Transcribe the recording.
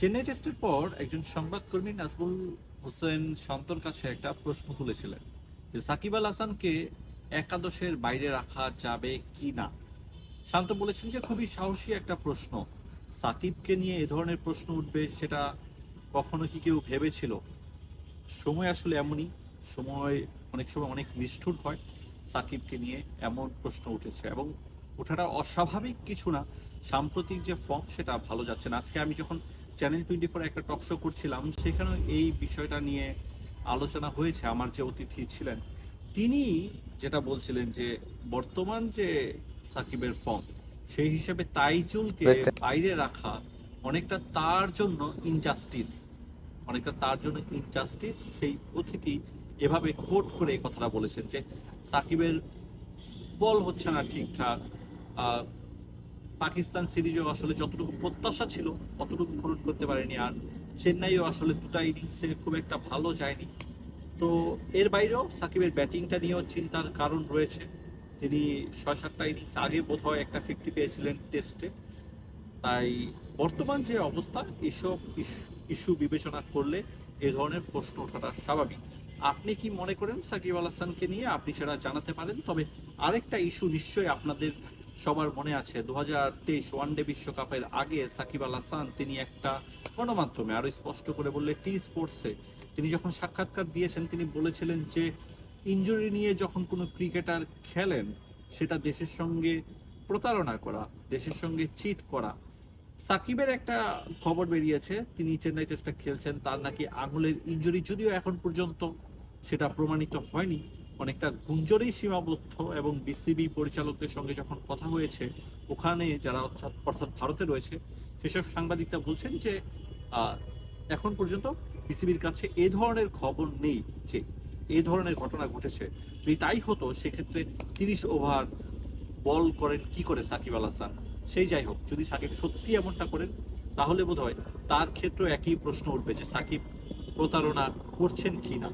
চেন্নাই টেস্টের পর একজন সংবাদকর্মী নাজমুল হোসেন শান্তর কাছে একটা প্রশ্ন তুলেছিলেন যে সাকিব আল হাসানকে একাদশের বাইরে রাখা যাবে কি না? শান্ত বলেছেন যে খুবই সাহসী একটা প্রশ্ন। সাকিবকে নিয়ে এ ধরনের প্রশ্ন উঠবে সেটা কখনো কি কেউ ভেবেছিল? সময় আসলে এমনই, সময় অনেক সময় অনেক নিষ্ঠুর হয়। সাকিবকে নিয়ে এমন প্রশ্ন উঠেছে এবং ওঠাটা অস্বাভাবিক কিছু না। সাম্প্রতিক যে ফর্ম সেটা ভালো যাচ্ছে না। আজকে আমি যখন চ্যানেল টোয়েন্টি ফোর একটা টক শো করছিলাম সেখানেও এই বিষয়টা নিয়ে আলোচনা হয়েছে আমার যে অতিথি ছিলেন। তিনি যেটা বলছিলেন যে বর্তমান যে সাকিবের ফর্ম সেই হিসেবে তাইজুলকে বাইরে রাখা অনেকটা তার জন্য ইনজাস্টিস অনেকটা তার জন্য ইনজাস্টিস সেই অতিথি এভাবে কোট করে এই কথাটা বলেছেন যে সাকিবের বল হচ্ছে না ঠিকঠাক পাকিস্তান সিরিজেও আসলে যতটুকু প্রত্যাশা ছিল, অতটুকু পূরণ করতে পারেনি আর চেন্নাইও আসলে দুটা ইনিংসে খুব একটা ভালো যায়নি। তো এর বাইরেও সাকিবের ব্যাটিংটা নিয়েও চিন্তার কারণ রয়েছে। তিনি ছয় সাতটা ইনিংস আগে বোধহয় একটা ফিফটি পেয়েছিলেন টেস্টে তাই বর্তমান যে অবস্থা, এসব ইস্যু বিবেচনা করলে এ ধরনের প্রশ্ন ওঠাটা স্বাভাবিক। আপনি কি মনে করেন সাকিব আল হাসানকে নিয়ে? আপনি সেটা জানাতে পারেন। তবে আরেকটা ইস্যু নিশ্চয়ই আপনাদের সবার মনে আছে দু হাজার তেইশ ওয়ানডে বিশ্বকাপের আগে সাকিব আল হাসান তিনি একটা গণমাধ্যমে আরও স্পষ্ট করে বললে টি স্পোর্টসে তিনি যখন সাক্ষাৎকার দিয়েছেন, তিনি বলেছিলেন যে ইনজুরি নিয়ে যখন কোনো ক্রিকেটার খেলেন, সেটা দেশের সঙ্গে প্রতারণা করা, দেশের সঙ্গে চিট করা। সাকিবের একটা খবর বেরিয়েছে, তিনি চেন্নাই টেস্টে খেলছেন, তার নাকি আঙুলের ইনজুরি যদিও এখন পর্যন্ত সেটা প্রমাণিত হয়নি। অনেকটা গুঞ্জরেই সীমাবদ্ধ এবং বিসিবি পরিচালকদের সঙ্গে যখন কথা হয়েছে, ওখানে যারা অর্থাৎ ভারতে রয়েছে, সেসব সাংবাদিকরা বলছেন যে এখন পর্যন্ত বিসিবির কাছে এ ধরনের খবর নেই যে, এ ধরনের ঘটনা ঘটেছে। যদি তাই হতো, সেক্ষেত্রে তিরিশ ওভার বল করেন কি করে সাকিব আল হাসান? সেই যাই হোক, যদি সাকিব সত্যি এমনটা করেন, তাহলে বোধ হয় তার ক্ষেত্রে একই প্রশ্ন উঠবে যে, সাকিব প্রতারণা করছেন কি না?